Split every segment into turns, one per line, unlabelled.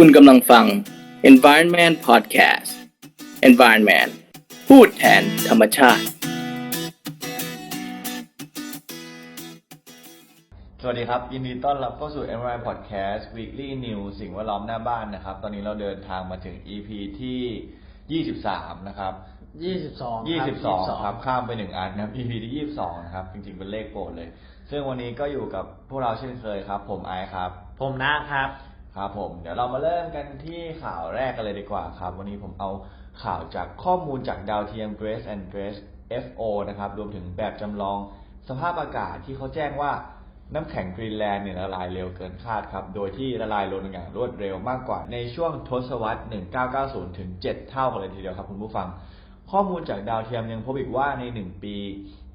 คุณกำลังฟัง Environment Podcast Environment พูดแทนธรรมชาติ
สวัสดีครับ ยินดีต้อนรับเข้าสู่ MRI Podcast Weekly News สิ่งแวดล้อมหน้าบ้านนะครับ ตอนนี้เราเดินทางมาถึง EP ที่ 23 นะครับ
ยี่สิบสอง
22 ครับ ข้ามไปหนึ่งอันนะครับ EP ที่ 22 นะครับ จริงๆ เป็นเลขโปรดเลย ซึ่งวันนี้ก็อยู่กับพวกเราเช่นเคยครับ ผมไอซ์ครับ
ผมนะครับ
ครับผมเดี๋ยวเรามาเริ่มกันที่ข่าวแรกกันเลยดีกว่าครับ วันนี้ผมเอาข่าวจากข้อมูลจากดาวเทียม Grace and Grace FO นะครับรวมถึงแบบจำลองสภาพอากาศที่เขาแจ้งว่าน้ำแข็งกรีนแลนด์เนี่ยละลายเร็วเกินคาดครับ โดยที่ละลายลงอย่างรวดเร็วมากกว่าในช่วงทศวรรษ 1990 ถึง 7 เท่ากันเลยทีเดียวครับคุณผู้ฟัง ข้อมูลจากดาวเทียมยังพบอีกว่าใน 1 ปี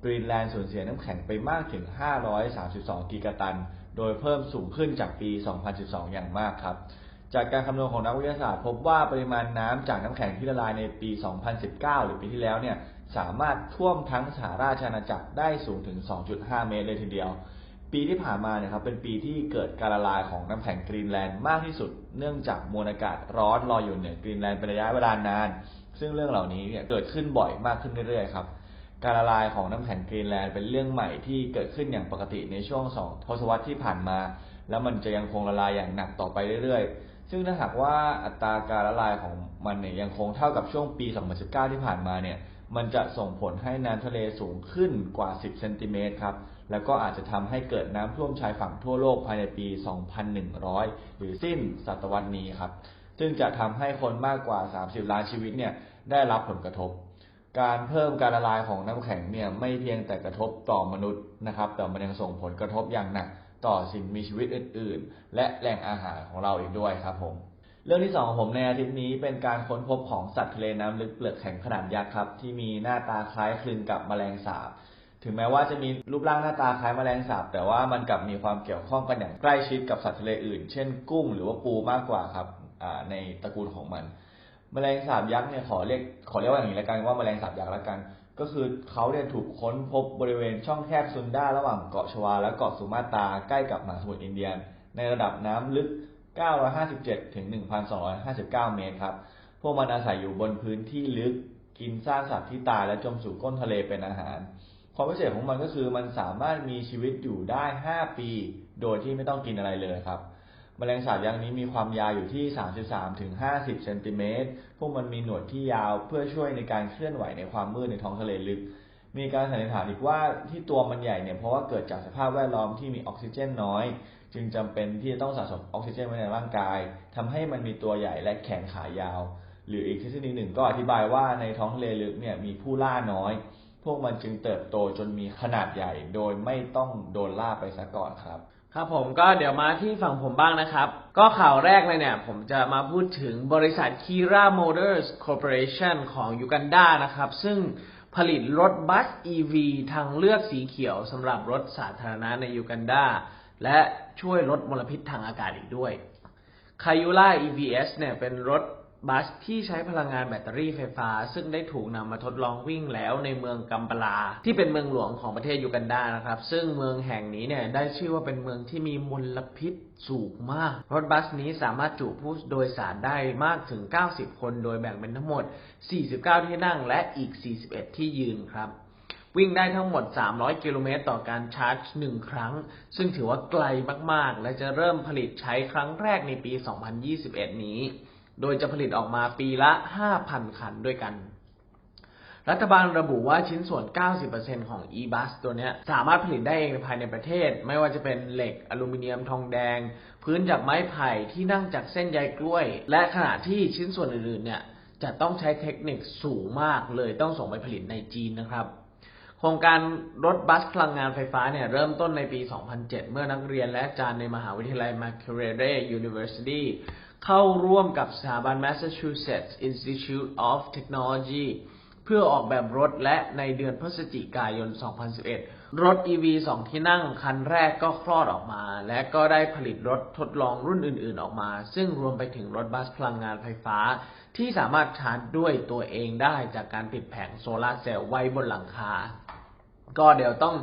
กรีนแลนด์สูญเสียน้ำแข็งไปมากถึง 532 กิกะตัน โดยเพิ่มสูงขึ้นจากปี 2012 อย่างมากครับ จากการคำนวณของนักวิทยาศาสตร์ พบว่าปริมาณน้ำจากน้ำแข็งที่ละลายในปี 2019 หรือปีที่แล้วเนี่ยสามารถท่วมทั้งสหราชอาณาจักรได้สูงถึง 2.5 เมตรเลยทีเดียว ปีที่ผ่านมาเนี่ยครับเป็นปีที่เกิดการละลายของน้ำแข็งกรีนแลนด์มากที่สุด เนื่องจากมวลอากาศร้อนลอยอยู่เหนือกรีนแลนด์เป็นระยะเวลานาน ซึ่งเรื่องเหล่านี้เนี่ยเกิดขึ้นบ่อยมากขึ้นเรื่อยๆครับ การละลายของน้ำแข็งกรีนแลนด์เป็นเรื่องใหม่ที่เกิดขึ้นอย่างปกติในช่วงสองทศวรรษที่ผ่านมา แล้วมันจะยังคงละลายอย่างหนักต่อไปเรื่อยๆ ซึ่งถ้าหากว่าอัตราการละลายของมันเนี่ยยังคงเท่ากับช่วงปี 2019 ที่ผ่านมาเนี่ยมันจะส่งผลให้น้ำทะเลสูงขึ้นกว่า 10 เซนติเมตรครับ แล้วก็อาจจะทำให้เกิดน้ำท่วมชายฝั่งทั่วโลกภายในปี 2100 หรือสิ้นศตวรรษนี้ครับ ซึ่งจะทำให้คนมากกว่า 30 ล้านชีวิตเนี่ยได้รับผลกระทบ การเพิ่มการละลายของน้ำแข็งเนี่ยไม่เพียงแต่กระทบต่อมนุษย์นะครับ แต่มันยังส่งผลกระทบอย่างหนักต่อสิ่งมีชีวิตอื่น ๆ และแหล่งอาหารของเราอีกด้วยครับผม เรื่องที่สองของผมในอาทิตย์นี้เป็นการค้นพบของสัตว์ทะเลน้ำลึกเปลือกแข็งขนาดยักษ์ครับ ที่มีหน้าตาคล้ายคลึงกับแมลงสาบถึงแม้ว่าจะมีรูปร่างหน้าตาคล้ายแมลงสาบ แต่ว่ามันกลับมีความเกี่ยวข้องกันอย่างใกล้ชิดกับสัตว์ทะเลอื่น เช่นกุ้งหรือว่าปูมากกว่าครับในตระกูลของมัน แมลงสาบยักษ์เนี่ยขอเรียกขอเรียกว่าอย่างนี้ละกันว่าแมลงสาบยักษ์ละกัน ก็คือเขาเนี่ยถูกค้นพบบริเวณช่องแคบซุนด้าระหว่างเกาะชวา และเกาะสุมาตราใกล้กับมหาสมุทรอินเดียน ในระดับน้ำลึก 957 ถึง 1,259 เมตรครับ พวกมันอาศัยอยู่บนพื้นที่ลึกกินซากสัตว์ที่ตายและจมสู่ก้นทะเลเป็นอาหาร ความพิเศษของมันก็คือมันสามารถมีชีวิตอยู่ได้ 5 ปี โดยที่ไม่ต้องกินอะไรเลยครับ แมลงสาบยักษ์นี้มีความยาวอยู่ที่ 33ถึง50 เซนติเมตร พวกมันมีหนวดที่ยาวเพื่อช่วยในการเคลื่อนไหวในความมืดในท้องทะเลลึก มีการสันนิษฐานอีกว่าที่ตัวมันใหญ่เนี่ยเพราะว่าเกิดจากสภาพแวดล้อมที่มีออกซิเจนน้อย จึงจำเป็นที่จะต้องสะสมออกซิเจนไว้ในร่างกายทำให้มันมีตัวใหญ่และแขนขายาว หรืออีกทฤษฎีหนึ่งก็อธิบายว่าในท้องทะเลลึกเนี่ยมีผู้ล่าน้อย พวกมันจึงเติบโตจนมีขนาดใหญ่ โดยไม่ต้องโดนล่าไปซะก่อนครับ
ครับผมก็เดี๋ยวมาที่ฝั่งผมบ้างนะครับ ก็ข่าวแรกเลยเนี่ย ผมจะมาพูดถึงบริษัท Kira Motors Corporation ของยูกันดานะครับ ซึ่งผลิตรถบัส EV ทางเลือกสีเขียวสำหรับรถสาธารณะในยูกันดาและช่วยลดมลพิษทางอากาศอีกด้วยคายูล่า EVS เนี่ยเป็นรถ บัสที่ใช้พลังงานแบตเตอรี่ไฟฟ้า ซึ่งได้ถูกนำมาทดลองวิ่งแล้วในเมืองกัมปลา ที่เป็นเมืองหลวงของประเทศยูกันดานะครับ ซึ่งเมืองแห่งนี้เนี่ยได้ชื่อว่าเป็นเมืองที่มีมลพิษสูงมาก รถบัสนี้สามารถจุผู้โดยสารได้มากถึง 90 คนโดยแบ่งเป็นทั้งหมด 49 ที่นั่งและอีก 41 ที่ยืนครับวิ่งได้ทั้งหมด 300 กิโลเมตรต่อการชาร์จ 1 ครั้ง ซึ่งถือว่าไกลมาก ๆ และจะเริ่มผลิตใช้ครั้งแรกในปี 2021 นี้ โดยจะผลิตออกมาปีละ 5,000 คันด้วยกัน รัฐบาลระบุว่าชิ้นส่วน 90%ของ e-bus ตัวนี้สามารถผลิตได้เองภายในประเทศ ไม่ว่าจะเป็นเหล็ก อลูมิเนียม ทองแดง พื้นจากไม้ไผ่ที่นั่งจากเส้นใยกล้วย และขณะที่ชิ้นส่วนอื่นๆ เนี่ยจะต้องใช้เทคนิคสูงมากเลยต้องส่งไปผลิตในจีนนะครับโครงการรถบัสพลังงานไฟฟ้าเนี่ยเริ่มต้นในปี 2007 เมื่อนักเรียนและอาจารย์ในมหาวิทยาลัย Makerere University เข้าร่วมกับสถาบัน Massachusetts Institute of Technology เพื่อออกแบบรถและในเดือนพฤศจิกายน 2011 รถ EV 2 ที่นั่งคันแรกก็คลอดออกมา และก็ได้ผลิตรถทดลองรุ่นอื่น ๆ ออกมา ซึ่งรวมไปถึงรถบัสพลังงานไฟฟ้า ที่สามารถชาร์จด้วยตัวเองได้จากการติดแผงโซลาร์เซลล์ไว้บนหลังคา ก็เดี๋ยวต้อง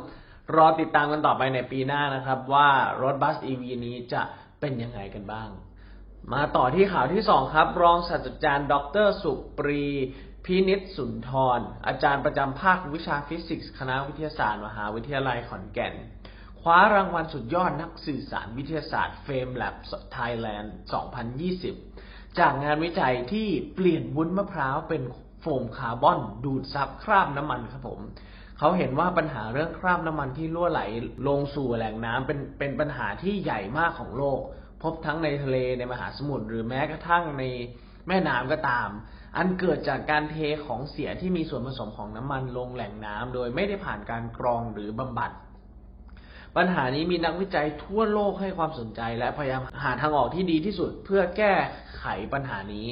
รอติดตามกันต่อไปในปีหน้านะครับว่ารถบัส EV นี้จะเป็นยังไงกันบ้าง มาต่อที่ข่าวที่สองครับ รองศาสตราจารย์ ดร สุปรีพินิษสุนทร อาจารย์ประจำภาควิชาฟิสิกส์ คณะวิทยาศาสตร์มหาวิทยาลัยขอนแก่น คว้ารางวัลสุดยอดนักสื่อสารวิทยาศาสตร์เฟมแลบไทยแลนด์ 2020 จากงานวิจัยที่เปลี่ยนวุ้นมะพร้าวเป็นโฟมคาร์บอน ดูดซับคราบน้ำมันครับผมเขาเห็นว่าปัญหาเรื่องคราบน้ำมันที่รั่วไหลลงสู่แหล่งน้ำเป็นเป็นปัญหาที่ใหญ่มากของโลก พบทั้งในทะเลในมหาสมุทรหรือแม้กระทั่งในแม่น้ำก็ตาม อันเกิดจากการเทของเสียที่มีส่วนผสมของน้ำมันลงแหล่งน้ำโดยไม่ได้ผ่านการกรองหรือบำบัด ปัญหานี้มีนักวิจัยทั่วโลกให้ความสนใจ และพยายามหาทางออกที่ดีที่สุดเพื่อแก้ไขปัญหานี้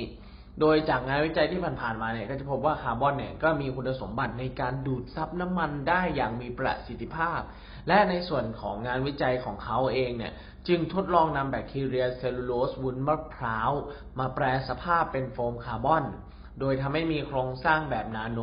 โดยจากงานวิจัยที่ผ่านๆมาเนี่ยก็จะพบว่าคาร์บอนเนี่ยก็มีคุณสมบัติในการดูดซับน้ำมันได้อย่างมีประสิทธิภาพ และในส่วนของงานวิจัยของเขาเองเนี่ย จึงทดลองนำแบคทีเรียเซลลูโลสวุ้นมะพร้าว มาแปลสภาพเป็นโฟมคาร์บอน โดยทำให้มีโครงสร้างแบบนาโน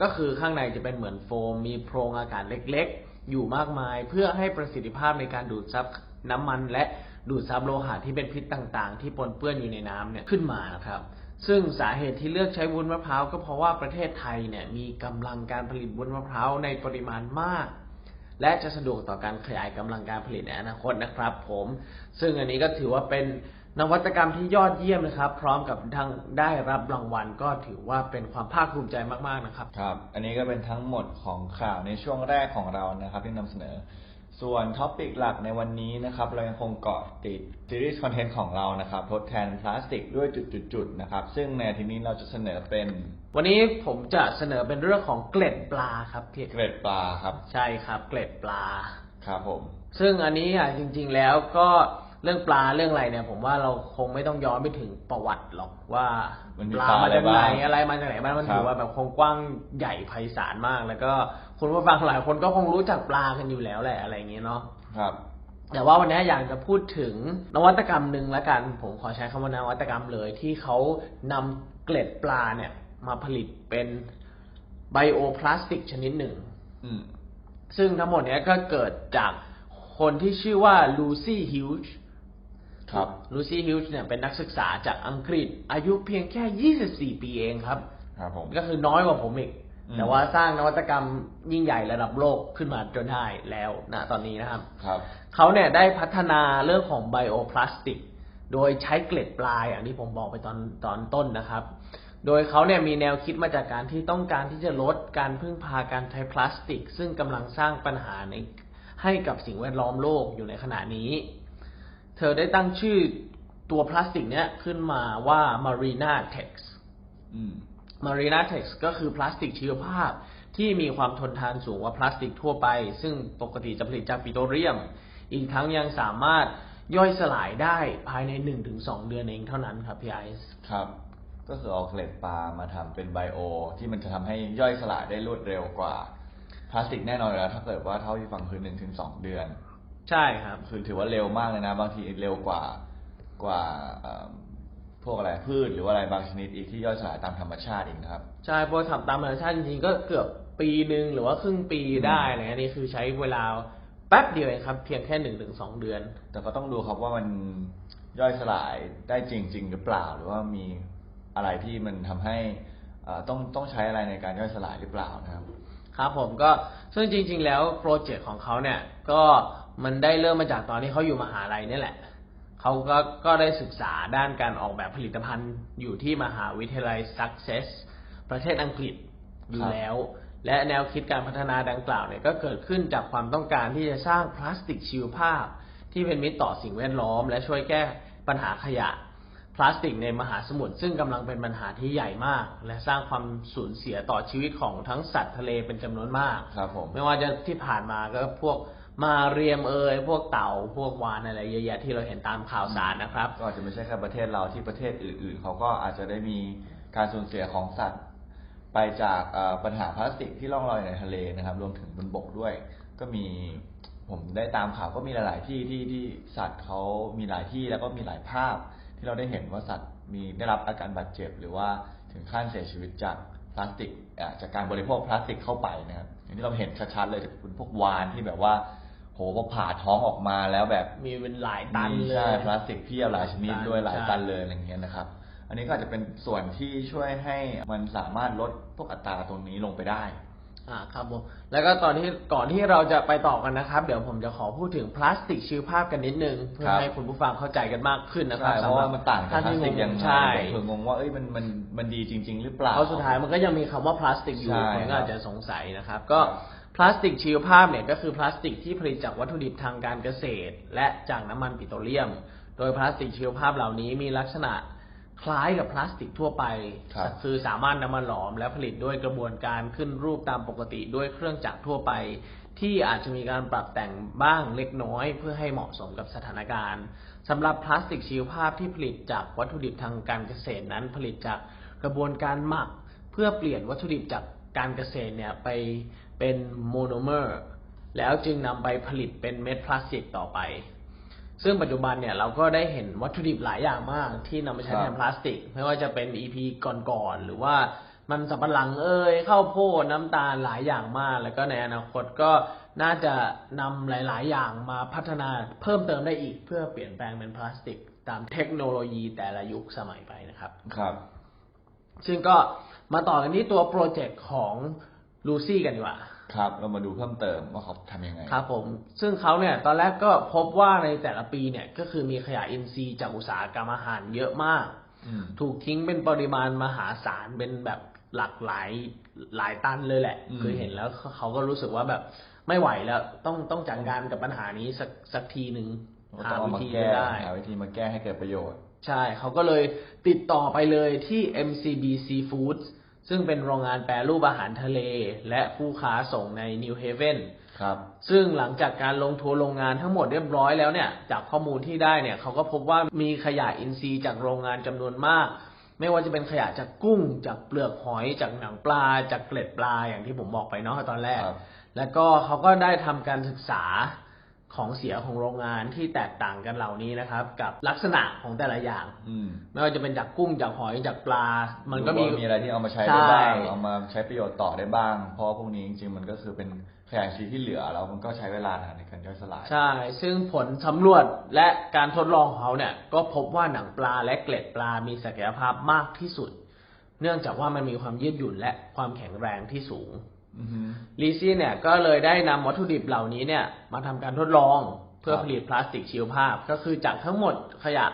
ก็คือข้างในจะเป็นเหมือนโฟม มีโพรงอากาศเล็กๆ อยู่มากมายเพื่อให้ประสิทธิภาพในการดูดซับน้ำมัน และดูดซับโลหะที่เป็นพิษต่างๆ ที่ปนเปื้อนอยู่ในน้ำเนี่ยขึ้นมานะครับซึ่งสาเหตุที่เลือกใช้วุ้นมะพร้าวก็เพราะว่าประเทศไทยเนี่ยมีกำลังการผลิตวุ้นมะพร้าวในปริมาณมาก และจะสะดวกต่อการขยายกำลังการผลิตในอนาคตนะครับ ผม ซึ่งอันนี้ก็ถือว่าเป็นนวัตกรรมที่ยอดเยี่ยมนะครับ พร้อมกับทั้งได้รับรางวัลก็ถือว่าเป็นความภาคภูมิใจมากๆนะครับ
ครับ อันนี้ก็เป็นทั้งหมดของข่าวในช่วงแรกของเรานะครับที่นำเสนอ ส่วนท็อปิกหลักในวันนี้นะครับ เรายังคงเกาะติดซีรีส์คอนเทนต์ของเรานะครับ ทดแทนพลาสติกด้วยจุดๆๆนะครับ ซึ่งในอาทีนี้เราจะเสนอเป็น
วันนี้ผมจะเสนอเป็นเรื่องของเกล็ดปลาครับพี่
เกร็ดปลาครับ
ใช่ครับ เกล็ดปลา
ครับผม
ซึ่งอันนี้อะจริง ๆแล้วก็ เรื่องปลาเรื่องอะไรเนี่ย ผมว่าเราคงไม่ต้องย้อนไปถึงประวัติหรอกว่า
มันมี
ปลา
ปลา
มาจากไหน
อะไรบ้าง
อะไรมาจากไหนบ้างมัน
ครับ
ถือว่าแบบคงกว้างใหญ่ไพศาลมาก แล้วก็คุณผู้ฟังหลายคนก็คงรู้จักปลากันอยู่แล้วแหละอะไรอย่างเงี้ยเนาะ
ครับ
แต่ว่าวันนี้อยากจะพูดถึงนวัตกรรมหนึ่งละกัน ผมขอใช้คำว่านวัตกรรมเลย ที่เขานำเกล็ดปลาเนี่ย มาผลิตเป็นไบโอพลาสติกชนิดหนึ่ง
อืม
ซึ่งทั้งหมดเนี้ยก็เกิดจากคนที่ชื่อว่าลูซี่ฮิวจ์
ครับ
ลูซี่ฮิวจ์เนี่ยเป็นนักศึกษาจากอังกฤษ อายุเพียงแค่ 24 ปีเองครับ
ครับผม
ก็คือน้อยกว่าผมอีก
อืม
แต่ว่าสร้างนวัตกรรมยิ่งใหญ่ระดับโลกขึ้นมาจนได้แล้วนะตอนนี้นะครับ
ครับ
เขาเนี่ยได้พัฒนาเรื่องของไบโอพลาสติก โดยใช้เกล็ดปลาอย่างที่ผมบอกไปตอนตอนต้นนะครับ โดยเขาเนี่ยมีแนวคิดมาจากการที่ต้องการที่จะลดการพึ่งพาการใช้พลาสติก ซึ่งกำลังสร้างปัญหาในให้กับสิ่งแวดล้อมโลกอยู่ในขณะนี้ เธอได้ตั้งชื่อตัวพลาสติกเนี้ยขึ้นมาว่า Marina Tex
อืม
Marina Tex ก็คือพลาสติกชีวภาพที่มีความทนทานสูงกว่าพลาสติกทั่วไป ซึ่งปกติจะผลิตจากปิโตรเลียม อีกทั้งยังสามารถย่อยสลายได้ภายใน 1-2 เดือนเองเท่านั้นครับพี่ไอซ์
ครับ ก็คือเอาเกล็ดปลามาทำเป็นไบโอ ที่มันจะทำให้ย่อยสลายได้รวดเร็วกว่า พลาสติกแน่นอนอยู่แล้วถ้าเกิดว่าเท่าที่ฟังคือหนึ่งถึงสองเดือน
ใช่ครับ
คือถือว่าเร็วมากเลยนะ บางทีเร็วกว่ากว่าเอิ่มพวกอะไรพืชหรือว่าอะไรบางชนิดอีกที่ย่อยสลายตามธรรมชาติอีกนะครับ
ใช่เพราะทำตามธรรมชาติจริงๆก็เกือบปีหนึ่งหรือว่าครึ่งปีได้อะไรเงี้ยนี่คือใช้เวลาแป๊บเดียวเองครับ เพียงแค่หนึ่งถึงสองเดือน
แต่ก็ต้องดูครับว่ามันย่อยสลายได้จริง ๆ หรือเปล่า หรือว่ามีอะไรที่มันทำให้เอ่อต้องต้องใช้อะไรในการย่อยสลายหรือเปล่านะครับ
ครับผมก็ซึ่งจริง ๆ แล้วโปรเจกต์ของเขาเนี่ยก็ มันได้เริ่มมาจากตอนที่เขาอยู่มหาลัยนี่แหละเขาก็ก็ได้ศึกษาด้านการออกแบบผลิตภัณฑ์อยู่ที่มหาวิทยาลัย Success ประเทศอังกฤษอยู่
ครับ
แล้ว และแนวคิดการพัฒนาดังกล่าวเนี่ยก็เกิดขึ้นจากความต้องการที่จะสร้างพลาสติกชีวภาพ ที่เป็นมิตรต่อสิ่งแวดล้อม และช่วยแก้ปัญหาขยะพลาสติกในมหาสมุทรซึ่งกำลังเป็นปัญหาที่ใหญ่มาก และสร้างความสูญเสียต่อชีวิตของทั้งสัตว์ทะเลเป็นจำนวนมาก
ครับผม
ไม่ว่าจะที่ผ่านมาก็พวก มาเรียมเอยพวกเต่าพวกวานอะไรเยอะแยะที่เราเห็นตามข่าวสารนะครับ
ก็อาจจะไม่ใช่แค่ประเทศเราที่ประเทศอื่น ๆ เขาก็อาจจะได้มีการสูญเสียของสัตว์ ไปจากปัญหาพลาสติกที่ล่องลอยในทะเลนะครับ รวมถึงบนบกด้วย ก็มีผมได้ตามข่าวก็มีหลาย ๆ ที่ที่ที่สัตว์เขามีหลายที่แล้วก็มีหลายภาพ ที่เราได้เห็นว่าสัตว์มีได้รับอาการบาดเจ็บ หรือว่าถึงขั้นเสียชีวิตจากพลาสติกจากการบริโภคพลาสติกเข้าไปนะครับอย่างที่เราเห็นชัด ๆ เลยเป็นพวกวานที่แบบว่า โหพอผ่าท้องออกมาแล้วแบบ
มีเป็นหลายตันเล
ใช่
ย
พลาสติกเพียบหลายชนิดด้วยหลาย
ใช่
ตันเลยอะไรเงี้ยนะครับ อันนี้ก็อาจจะเป็นส่วนที่ช่วยให้มันสามารถลดพวกอัตราตรงนี้ลงไปได้
อ่าครับผมแล้วก็ตอนที่ก่อนที่เราจะไปต่อกันนะครับ เดี๋ยวผมจะขอพูดถึงพลาสติกชีวภาพกันนิดนึงเพื่อ
ครับ
ให้คุณผู้ฟังเข้าใจกันมากขึ้นนะครั
ใช่
บ
เพราะว่ามันต่างจากพลาสติกยังไง
ใช่
เผื่องงว่าเอ้ยมันมันมันดีจริง ๆ หรือเปล่า
เพราะสุดท้ายมันก็ยังมีคำว่าพลาสติกอยู่
ใช่
คนก็
ครับ
อาจจะสงสัยนะครับ ก็
ครับ
พลาสติกชีวภาพเนี่ยก็คือพลาสติกที่ผลิตจากวัตถุดิบทางการเกษตร และจากน้ำมันปิโตรเลียม โดยพลาสติกชีวภาพเหล่านี้มีลักษณะคล้ายกับพลาสติกทั่วไป
ครับ
คือสามารถนำมาหลอมและผลิตด้วยกระบวนการขึ้นรูปตามปกติด้วยเครื่องจักรทั่วไป ที่อาจจะมีการปรับแต่งบ้างเล็กน้อย เพื่อให้เหมาะสมกับสถานการณ์สำหรับพลาสติกชีวภาพที่ผลิตจากวัตถุดิบทางการเกษตรนั้นผลิตจากกระบวนการหมัก เพื่อเปลี่ยนวัตถุดิบจากการเกษตรเนี่ยไป เป็นโมโนเมอร์แล้วจึงนำไปผลิตเป็นเม็ดพลาสติกต่อไป ซึ่งปัจจุบันเนี่ยเราก็ได้เห็นวัตถุดิบหลายอย่างมาก ที่นำมาใช้
ครับ
แทนพลาสติก ไม่ว่าจะเป็น EP ก่อนๆหรือว่ามันสับปะหลังเอ่ยข้าวโพดน้ำตาลหลายอย่างมาก แล้วก็ในอนาคตก็น่าจะนำหลาย ๆ อย่างมาพัฒนาเพิ่มเติมได้อีก เพื่อเปลี่ยนแปลงเป็นพลาสติก ตามเทคโนโลยีแต่ละยุคสมัยไปนะครับ
ครับ
ซึ่งก็มาต่อกันที่ตัวโปรเจกต์ของ ลูซี่กันดีกว่า
ครับเรามาดูเพิ่มเติมว่าเขาทำยังไง
ครับผม ซึ่งเขาเนี่ยตอนแรกก็พบว่าในแต่ละปีเนี่ยก็คือมีขยะอินทรีย์จากอุตสาหกรรมอาหารเยอะมาก
อืม
ถูกทิ้งเป็นปริมาณมหาศาลเป็นแบบหลากหลายหลายตันเลยแหละ
อืม
คือเห็นแล้วเขาก็รู้สึกว่าแบบไม่ไหวแล้วต้องต้องจัดการกับปัญหานี้สักสักทีหนึ่ง
เรา
หา
ต้องเอา
วิ
มา
ธี
แก้
ไม่ได้
หาวิธีมาแก้ให้เกิดประโยชน์
ใช่เขาก็เลยติดต่อไปเลยที่ MCB Seafoods ซึ่งเป็นโรงงานแปรรูปอาหารทะเล และผู้ค้าส่งใน New Haven
ครับ
ซึ่งหลังจากการลงทัวร์โรงงานทั้งหมดเรียบร้อยแล้วเนี่ย จากข้อมูลที่ได้เนี่ยเขาก็พบว่ามีขยะอินทรีย์จากโรงงานจำนวนมาก ไม่ว่าจะเป็นขยะจากกุ้ง จากเปลือกหอย จากหนังปลา จากเกล็ดปลาอย่างที่ผมบอกไปเนาะตอนแรก
ครับ
แล้วก็เขาก็ได้ทำการศึกษา ของเสียของโรงงานที่แตกต่างกันเหล่านี้นะครับ กับลักษณะของแต่ละอย่าง
อืม
ไม่ว่าจะเป็นจากกุ้งจากหอยจากปลา มันก็มี
ดูว่ามีอะไรที่เอามาใช้
ใช่
ได้บ้างเอามาใช้ประโยชน์ต่อได้บ้าง เพราะว่าพวกนี้จริงๆมันก็คือเป็นขยะชีที่เหลือแล้วมันก็ใช้เวลานานในการย่อยสลาย
ใช่ ซึ่งผลสำรวจและการทดลองของเขาเนี่ย ก็พบว่าหนังปลาและเกล็ดปลา มีศักยภาพมากที่สุด เนื่องจากว่ามันมีความยืดหยุ่นและความแข็งแรงที่สูง
อือฮึ
ลีซี่เนี่ยก็เลยได้นำวัตถุดิบเหล่านี้เนี่ย มาทำการทดลองเพื่อ
ครับ
ผลิตพลาสติกชีวภาพ ก็คือจากทั้งหมดขยะ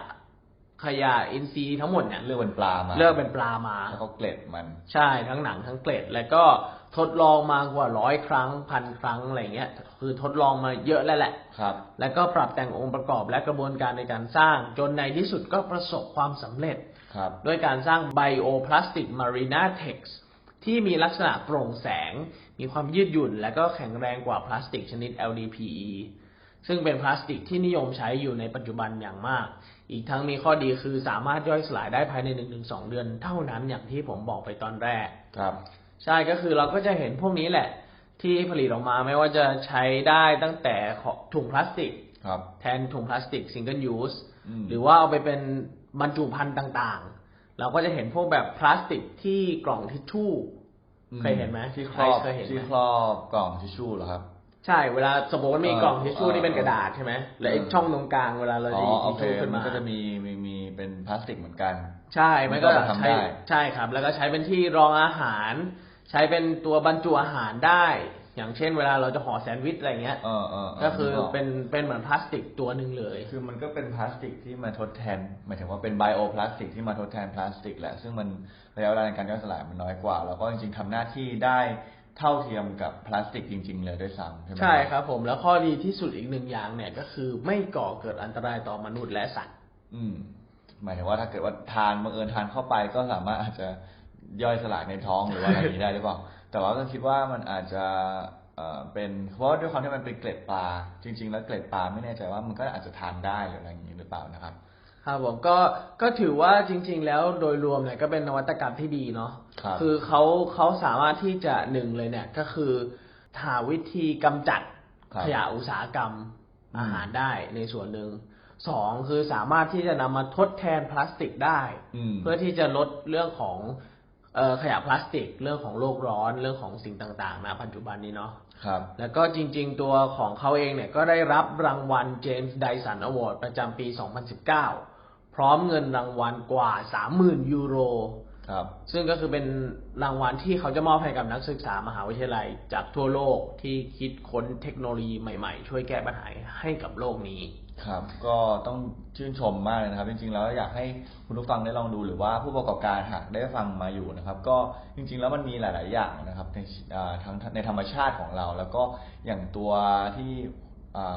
ขยะอินทรีย์ทั้งหมดเนี่ย
เลือกเป็นปลามา
เลือกเป็นปลามา
แล้วก็เกล็ดมัน
ใช่ทั้งหนังทั้งเกล็ด แล้วก็ทดลองมากว่าร้อยครั้งพันครั้งอะไรเงี้ย คือทดลองมาเยอะแล้วแหละ
ครับ
แล้วก็ปรับแต่งองค์ประกอบและกระบวนการในการสร้าง จนในที่สุดก็ประสบความสำเร็จ
ครับ
ด้วยการสร้าง Bioplastic Marina Tex ที่ มีลักษณะโปร่งแสง มีความยืดหยุ่น และก็แข็งแรงกว่าพลาสติกชนิด LDPE ซึ่งเป็นพลาสติกที่นิยมใช้อยู่ในปัจจุบันอย่างมาก อีกทั้งมีข้อดีคือสามารถย่อยสลายได้ภายใน 1-2 เดือนเท่านั้นอย่างที่ผมบอกไปตอนแรก
ครับ
ใช่ก็คือเราก็จะเห็นพวกนี้แหละ ที่ผลิตออกมาไม่ว่าจะใช้ได้ตั้งแต่ถุงพลาสติก
ครับ
แทนถุงพลาสติกซิงเกิลยูส
อืม
หรือว่าเอาไปเป็นบรรจุภัณฑ์ต่างๆ เราก็จะเห็นพวกแบบพลาสติกที่กล่องทิชชู่เคยเห็นไหม
ที่ครอบ
เคยเห็นไหม
ที่ครอบกล่องทิชชู่เหรอครับ
ใช่เวลาสมมติว่ามี
เออก
ล่องทิชชู่
เออ
ที่เป็นกระดาษใช่ไหมแล้วไอ้
เออ
ช่องตรงกลางเวลาเรา
อ๋
จะ
อ
หยิบ
โอ
ทิช
เค
ชู่ขึ้น
มัน
มา
ก็จะมีมีมีเป็นพลาสติกเหมือนกัน
ใช่มันก็
มันก็ทำ
ใช้
ได้
ใช่ครับ แล้วก็ใช้เป็นที่รองอาหาร ใช้เป็นตัวบรรจุอาหารได้ อย่างเช่นเวลาเราจะห่อแซนด์วิชอะไรเงี้ย
เออเออเก็
คือ
นึกก
เป็นเป็นเหมือนพลาสติกตัวหนึ่งเลย
คือมันก็เป็นพลาสติกที่มาทดแทนหมายถึงว่าเป็นไบโอพลาสติกที่มาทดแทนพลาสติกแหละ ซึ่งมันระยะเวลาในการย่อยสลายมันน้อยกว่า แล้วก็จริงๆทำหน้าที่ได้เท่าเทียมกับพลาสติกจริง ๆ เลยด้วยซ้ำใช่ไหม
ใช่ครับผมแล้วข้อดีที่สุดอีกหนึ่งอย่างเนี่ยก็คือไม่ก่อเกิดอันตรายต่อมนุษย์และสัตว์
อืม หมายถึงว่าถ้าเกิดว่าทานบังเอิญทานเข้าไปก็สามารถอาจจะย่อยสลายในท้องหรือว่าอะไรอย่างนี้ได้หรือเปล่า แต่ว่าก็คิดว่ามันอาจจะเอ่อเป็นเพราะว่าด้วยความที่มันเป็นเกล็ดปลา จริง ๆ แล้วเกล็ดปลาไม่แน่ใจว่ามันก็อาจจะทานได้หรืออะไรอย่างนี้หรือเปล่านะครับ
ครับผมก็ก็ถือว่าจริง ๆ แล้วโดยรวมเนี่ยก็เป็นนวัตกรรมที่ดีเนาะ
ครับ
อเขาเขาสามารถที่จะหนึ่งเลยเนี่ยก็คือหาวิธีกำจัด
ครับ
ขยะอุตสาหกรรม
อืม
อาหารได้ในส่วนหนึ่งสองคือสามารถที่จะนำมาทดแทนพลาสติกได้
อืม
เพื่อที่จะลดเรื่องของเอ่อ ขยะพลาสติกเรื่องของโลกร้อนเรื่องของสิ่งต่างๆนะปัจจุบันนี้เนาะ
ครับ
แล้วก็จริงๆตัวของเขาเองเนี่ยก็ได้รับรางวัล James Dyson Award ประจำปี 2019 พร้อมเงินรางวัลกว่า 30,000 ยูโร
ครับ
ซึ่งก็คือเป็นรางวัลที่เขาจะมอบให้กับนักศึกษามหาวิทยาลัยจากทั่วโลกที่คิดค้นเทคโนโลยีใหม่ๆ ช่วยแก้ปัญหาให้กับโลกนี้
ครับ ก็ต้องชื่นชมมากเลยนะครับ จริงๆ แล้วอยากให้คุณผู้ฟังได้ลองดูหรือว่าผู้ประกอบการหากได้ฟังมาอยู่นะครับ ก็จริง ๆ แล้วมันมีหลาย ๆ อย่างนะครับในทั้งในธรรมชาติของเรา แล้วก็อย่างตัวที่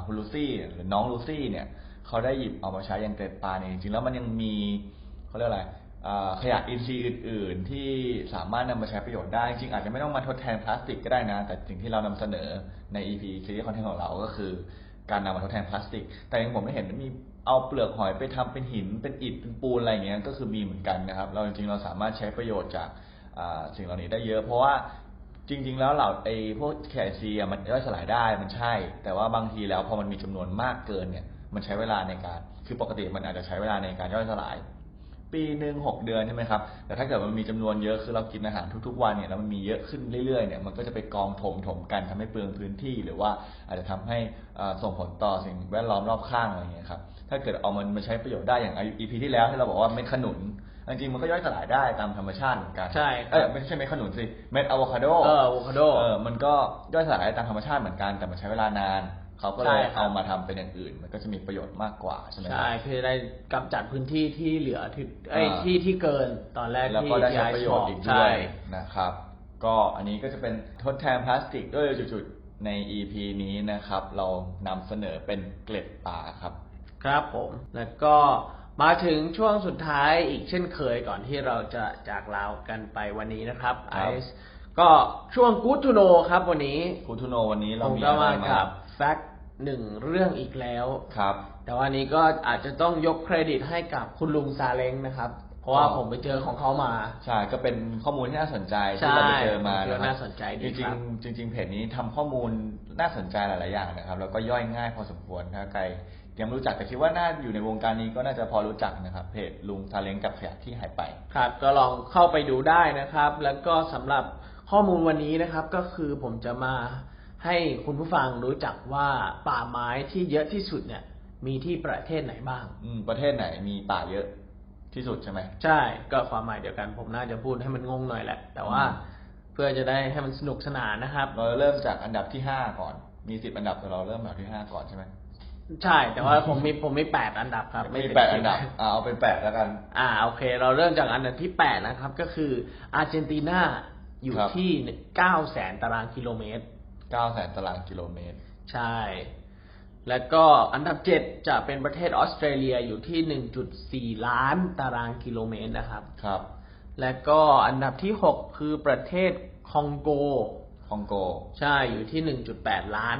คุณลูซี่หรือน้องลูซี่เนี่ยเขาได้หยิบเอามาใช้อย่างเกล็ดปลาเนี่ยจริงๆแล้วมันยังมีเขาเรียกอะไรขยะอินทรีย์อื่น ๆ ที่สามารถนำมาใช้ประโยชน์ได้ จริงอาจจะไม่ต้องมาทดแทนพลาสติกก็ได้นะ แต่สิ่งที่เรานำเสนอใน EP ซีรีส์คอนเทนต์ของเราก็คือ การนำมาทดแทนพลาสติก แต่อยังผมไม่เห็นมีเอาเปลือกหอยไปทำเป็นหินเป็นอิฐเป็นปูนอะไรอย่างเงี้ยก็คือมีเหมือนกันนะครับ เราจริงๆเราสามารถใช้ประโยชน์จากสิ่งเหล่านี้ได้เยอะ เพราะว่าจริง ๆ แล้วเหล่าไอ้พวกแคลเซียมมันย่อยสลายได้มันใช่ แต่ว่าบางทีแล้วพอมันมีจำนวนมากเกินเนี่ยมันใช้เวลาในการ คือปกติมันอาจจะใช้เวลาในการย่อยสลาย ปีหนึ่งหกเดือนใช่ไหมครับ แต่ถ้าเกิดมันมีจำนวนเยอะคือเรากินอาหารทุกๆวันเนี่ยแล้วมันมีเยอะขึ้นเรื่อยๆเนี่ยมันก็จะไปกองถมถมกันทำให้เปลืองพื้นที่ หรือว่าอาจจะทำให้อ่าส่งผลต่อสิ่งแวดล้อมรอบข้างอะไรอย่างเงี้ยครับ ถ้าเกิดเอามันมาใช้ประโยชน์ได้อย่าง EP ที่แล้วที่เราบอกว่าเม็ดขนุนจริงๆมันก็ย่อยสลายได้ตามธรรมชาติเหมือนกัน
ใช่ครับ
เออไม่ใช่เม็ดขนุนสิเม็ดอะโวคาโด
เอออะโวคาโด
เออมันก็ย่อยสลายได้ตามธรรมชาติเหมือนกันแต่มันใช้เวลานาน เขาก็เล
ใช่
ย
ครับ
เอามาทำเป็นอย่างอื่น มันก็จะมีประโยชน์มากกว่าใช่ไหมครับ
ใช่คือได้กำจัดพื้นที่ที่เหลือที่ไอ้ย
อ่า
ที่ที่เกินตอนแรก
แล้ว
ที่
ก็ได้ใช้
ที่
ประโยชน์อีก
บ
ด้
ใช่
วยนะครับ ก็อันนี้ก็จะเป็นทดแทนพลาสติกด้วยจุดๆใน EP นี้นะครับ เรานำเสนอเป็นเกล็ดปลาครับ
ครับผม แล้วก็มาถึงช่วงสุดท้ายอีกเช่นเคยก่อนที่เราจะจากลากันไปวันนี้นะครับ
ค
ไอ
รับ
ซ์ก็ช่วง Good to know ครับวันนี้
คูทูโนวันนี้
ผ
เรา
ม
มี
ก็
อะไร
มา
มา
กับ แฟกต์หนึ่งเรื่องอีกแล้ว
ครับ
แต่วันนี้ก็อาจจะต้องยกเครดิตให้กับคุณลุงซาเล้งนะครับ เพราะว่า
อ๋อ
ผมไปเจอของเขามา
ใช่ ก็เป็นข้อมูลที่น่าสนใจ
ใช่
ที่เราไปเจอมา
ผมคิด
นะ
ว่า
ครับ
น่าสนใจดี
จริ
ครั
ง
บ
ๆจริงๆเพจนี้ทำข้อมูลน่าสนใจหลาย ๆ อย่างนะครับ แล้วก็ย่อยง่ายพอสมควรถ้าใครยังไม่รู้จักแต่คิดว่าน่าอยู่ในวงการนี้ก็น่าจะพอรู้จักนะครับ เพจลุงซาเล้งกับขยะที่หายไป
ครับ ก็ลองเข้าไปดูได้นะครับ แล้วก็สำหรับข้อมูลวันนี้นะครับ ก็คือผมจะมา ให้คุณผู้ฟังรู้จักว่าป่าไม้ที่เยอะที่สุดเนี่ย มีที่ประเทศไหนบ้าง
อืม ประเทศไหนมีป่าเยอะที่สุดใช่ไหม
ใช่ ก็ความหมายเดียวกันผมน่าจะพูดให้มันงงหน่อยแหละ แต่ว่า
อืม
เพื่อจะได้ให้มันสนุกสนานนะครับ
เราเริ่มจากอันดับที่ห้าก่อน มีสิบอันดับแต่เราเริ่มอันดับที่ห้าก่อนใช่ไหม
ใช่ แต่ว่าผมมีผมมีแปดอันดับครับ
มี
ถึง
แปด
10
อันดับอ่าเอาเป็นแปดแล้วกัน
อ่าโอเค เราเริ่มจากอันดับที่แปดนะครับ ก็คืออาร์เจนตินาอยู่
ครับ
ที่เก้าแสนตารางกิโลเมตร
เก้าแสนตารางกิโลเมตร
ใช่ แล้วก็อันดับเจ็ดจะเป็นประเทศออสเตรเลียอยู่ที่หนึ่งจุดสี่ล้านตารางกิโลเมตรนะครับ
ครับ
และก็อันดับที่หกคือประเทศคองโก
คองโก
ใช่ อยู่ที่หนึ่งจุดแปดล้าน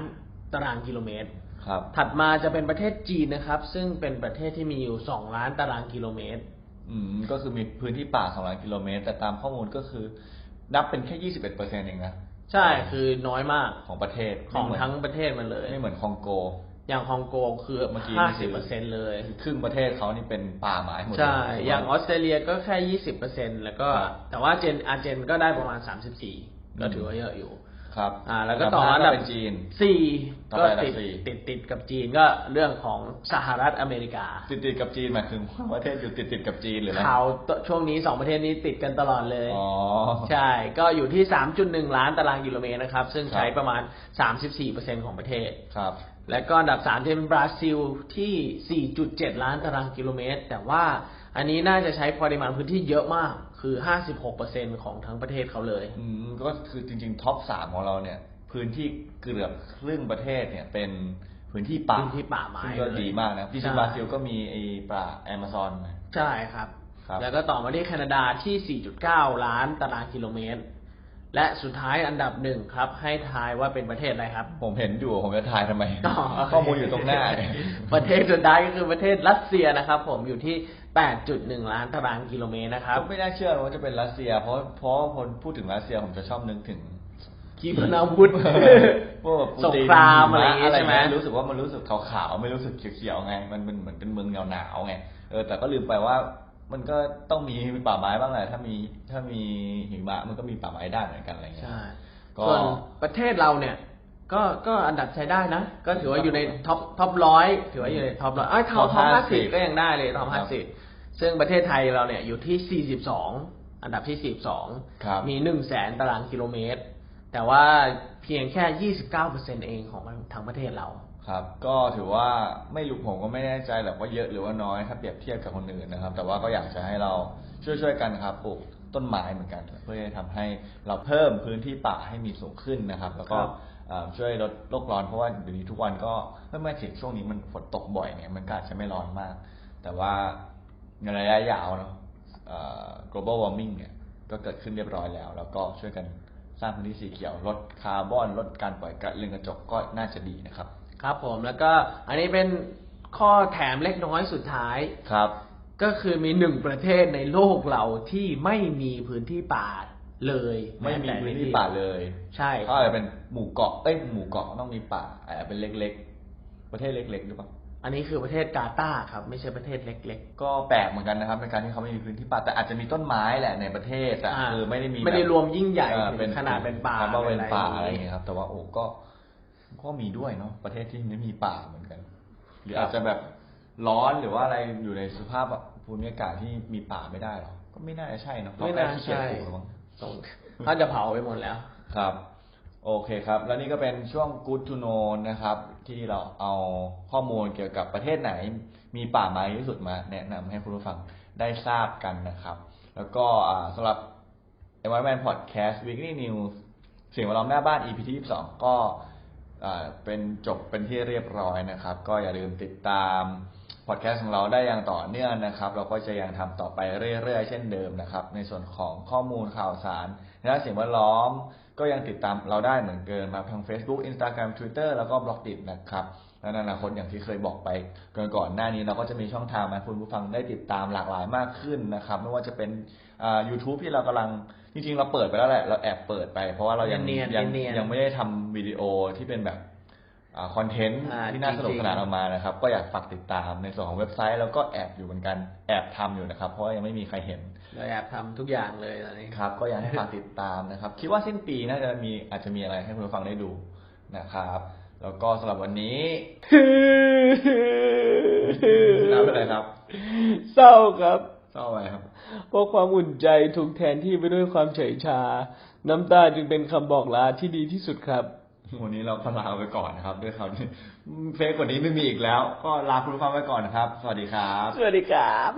ตารางกิโลเมตร
ครับ
ถัดมาจะเป็นประเทศจีนนะครับ ซึ่งเป็นประเทศที่มีอยู่สองล้านตารางกิโลเมตร
อืม ก็คือมีพื้นที่ป่าสองล้านกิโลเมตร แต่ตามข้อมูลก็คือ นับเป็นแค่ยี่สิบเอ็ดเปอร์เซ็นต์เองนะ
ใช่คือน้อยมาก
ของประเทศ
ของ
ไม่เหมืน
ทั้งประเทศมันเลย
ไม่เหมือนคองโก
อย่างฮองโกงคือ
เมื่อกี้
ห้า
นี่คื
สิบ
อ
เปอร์เซ็นเลย
ครึ่งประเทศเขานี่เป็นป่าไม้หมดเลย
ใช่
ถูกไหม
อย่างออสเตรเลียก็แค่ยี่สิบเปอร์เซ็นแล้วก็
ครับ
แต่ว่าเจนอาร์เจนก็ได้ประมาณสามสิบสี่ก็
อืม
ถือว่าเยอะอยู่
ครับ
อ่า แล้วก็ต่ออันดับ
เป็นจีน
สี่
ต่อ
ก็
ไปอันดับ
ติด
สี่
ติดติดกับจีนก็เรื่องของสหรัฐอเมริกา
ติดติดๆกับจีนหมายถึงว่าประเทศอยู่ติดติดๆกับจีนหรืออะไร
ข่าวช่วงนี้สองประเทศนี้ติดกันตลอดเลย
อ๋อ
ใช่ก็อยู่ที่3.1ล้านตารางกิโลเมตรนะครับ ซึ่งใช้
ครับ
ประมาณ34%ของประเทศ
ครับ
และก็อันดับ3จะเป็นบราซิลที่4.7ล้านตารางกิโลเมตร แต่ว่าอันนี้น่าจะใช้ปริมาณพื้นที่เยอะมาก คือ 56%ของทั้งประเทศเขาเลย
อืมก็คือจริง ๆ ท็อปสามของเราเนี่ย พื้นที่เกือบครึ่งประเทศเนี่ยเป็นพื้นที่ป่า
พื้นที่ป่าไม้
ซึ่งก็
เลย
ดีมากนะจริ
ใช่
งๆบราซิลก็มีไอ้ป่าแอมะซอนนะ
ใช่ครับ
ครับ
แล้วก็ต่อมาที่แคนาดาที่ 4.9 ล้านตารางกิโลเมตร และสุดท้ายอันดับหนึ่งครับ ให้ทายว่าเป็นประเทศอะไรครับ
ผมเห็นอยู่ผมจะทายทำไม
อ๋อโอเค
ข้อมูลอยู่ตรงหน้าเนี่ย
ประเทศสุดท้ายก็คือประเทศรัสเซียนะครับผมอยู่ที่ 8.1 ล้านตารางกิโลเมตรนะครับ
ก็ไม่น่าเชื่อว่าจะเป็นรัสเซีย เพราะเพราะคนพูดถึงรัสเซียผมจะชอบนึกถึง
ขีปนาวุธ
พวกปู
สง
ติน
ครามอะไรอย่างงี้
อะไร
ใช่ไหม
เงี้ยรู้สึกว่ามันรู้สึกขาวๆไม่รู้สึกเขียวๆไง มันเป็นเหมือนเป็นเมืองหนาวๆไงเออแต่ก็ลืมไปว่า มันก็ต้องมีป่าไม้บ้างแหละถ้ามีถ้ามีหิมะมันก็มีป่าไม้ได้เหมือนกันอะไรเงี้ย
ใช่
ก็
ส่วนประเทศเราเนี่ย ก็ก็อันดับใช้ได้นะ ก็ถือว่าอยู่ในท็อปท็อปร้อยถือว่าอยู่ในท็อปร้อยไอ้ยท็อป
Top
ท็อปห้าสิบ
50
ก็ยังได้เลยท็อป
ครั
ห้า
บ
สิบซึ่งประเทศไทยเราเนี่ยอยู่ที่สี่สิบสองอันดับที่สี่สอง
ครับ
มีหนึ่งแสนตารางกิโลเมตร แต่ว่าเพียงแค่ยี่สิบเก้าเปอร์เซ็นเองของทั้งประเทศเรา
ครับ ก็ถือว่าไม่รู้ผมก็ไม่แน่ใจหรอกว่าเยอะหรือว่าน้อยถ้าเปรียบเทียบกับคนอื่นนะครับ แต่ว่าก็อยากจะให้เราช่วยๆกันครับปลูกต้นไม้เหมือนกัน เพื่อจะทำให้เราเพิ่มพื้นที่ป่าให้มีสูงขึ้นนะครับ แล้วก็
ครับ
เอ่อช่วยลดโลกร้อนเพราะว่าเดี๋ยวนี้ทุกวันก็เมื่อถึงช่วงนี้มันฝนตกบ่อยเนี่ยมันก็อาจจะไม่ร้อนมาก แต่ว่าในระยะยาวเนาะเอ่อ global warming เนี่ยก็เกิดขึ้นเรียบร้อยแล้ว แล้วก็ช่วยกันสร้างพื้นที่สีเขียวลดคาร์บอนลดการปล่อยก๊าซเรือนกระจกก็น่าจะดีนะครับ
ครับผมแล้วก็อันนี้เป็นข้อแถมเล็กน้อยสุดท้าย
ครับ
ก็คือมีหนึ่งประเทศในโลกเราที่ไม่มีพื้นที่ป่าเลย
ไม่มี
แแต่
พื้น
ด
ที่
ดียว
ป่าเลย
ใช่
เขาอาจจะเป็นหมู่เกาะเอ้ยหมู่เกาะต้องมีป่าอาจจะเป็นเล็กๆ ประเทศเล็กๆหรือเปล่า
อันนี้คือประเทศกาตาร์ครับ ไม่ใช่ประเทศเล็ก
ก็แปลกเหมือนกันนะครับในการที่เขาไม่มีพื้นที่ป่าแต่อาจจะมีต้นไม้แหละในประเทศแต่
อ่า
คือไม่ได้มี
ไม่ได้
แบบ
รวมยิ่งใหญ่
อ่า
ถึงขนาดเป็นป่า
ครับว่าเป็นป่า
เป็นอะไร
อะไรอย่างเงี้ยครับ แต่ว่าโอ้ก็ ก็มีด้วยเนาะประเทศที่ไม่มีป่าเหมือนกัน หรืออาจจะแบบร้อนหรือว่าอะไรอยู่ในสภาพภูมิอากาศที่มีป่าไม่ได้หรอก็ไม่น่าจะใช่เนาะ
ๆไม่น่า
เขแค่ขี้เกียจ
ใช่
ปลูกหรอมั้ง
ตรงเขาจะเผาไปหมดแล้ว
ครับ โอเคครับ แล้วนี่ก็เป็นช่วง Good to know นะครับ ที่เราเอาข้อมูลเกี่ยวกับประเทศไหน มีป่าไม้เยอะที่สุดมา แนะนำให้คุณผู้ฟังได้ทราบกันนะครับ แล้วก็อ่าสำหรับ Environment Podcast Weekly News เสียงแวดล้อมหน้าบ้าน EP ที่ 22 ก็อ่า เป็นจบเป็นที่เรียบร้อยนะครับ ก็อย่าลืมติดตามพอดแคสต์ของเราได้อย่างต่อเนื่องนะครับ เราก็จะยังทำต่อไปเรื่อยๆ เช่นเดิมนะครับ ในส่วนของข้อมูลข่าวสารด้านสิ่งแวดล้อม ก็ยังติดตามเราได้เหมือนเดิมครับทาง Facebook Instagram Twitter แล้วก็บล็อกดินะครับและในอนาคตอย่างที่เคยบอกไปก่อนก่อนหน้านี้เราก็จะมีช่องทางมาให้คุณผู้ฟังได้ติดตามหลากหลายมากขึ้นนะครับ ไม่ว่าจะเป็น อ่า YouTube ที่เรากำลังจริงๆ เราเปิดไปแล้วแหละ เราแอบเปิดไป เพราะว่าเรายัง
เนียนๆ
ยัง
เนียนๆ
ยังไม่ได้ทำวิดีโอที่เป็นแบบคอนเทนต์
อ่า
ที่น่าสนุก
จริงๆ
สนานออกมานะครับ ก็อยากฝากติดตามในส่วนของเว็บไซต์แล้วก็แอบอยู่เหมือนกันแอบทำอยู่นะครับ เพราะว่ายังไม่มีใครเห็น
เราแอบทำทุกอย่างเลยตอนนี้
ครับก็อยากให้ฝากติดตามนะครับ คิดว่าสิ้นปีน่าจะมีอาจจะมีอะไรให้คุณผู้ฟังได้ดูนะครับ แล้วก็สำหรับวันนี้น่าเป็นไรครับ
เศร้าครับ
เศร้าไปครับ
เพราะความอุ่นใจถูกแทนที่ไปด้วยความเฉยชา น้ำตาจึงเป็นคำบอกลาที่ดีที่สุดครับ
วันนี้เราก็ลาไปก่อนนะครับ ด้วยคราวนี้เฟซกว่านี้ไม่มีอีกแล้ว ก็ลาคุณผู้ฟังไปก่อนนะครับ สวัสดีครับ
สวัสดีครับ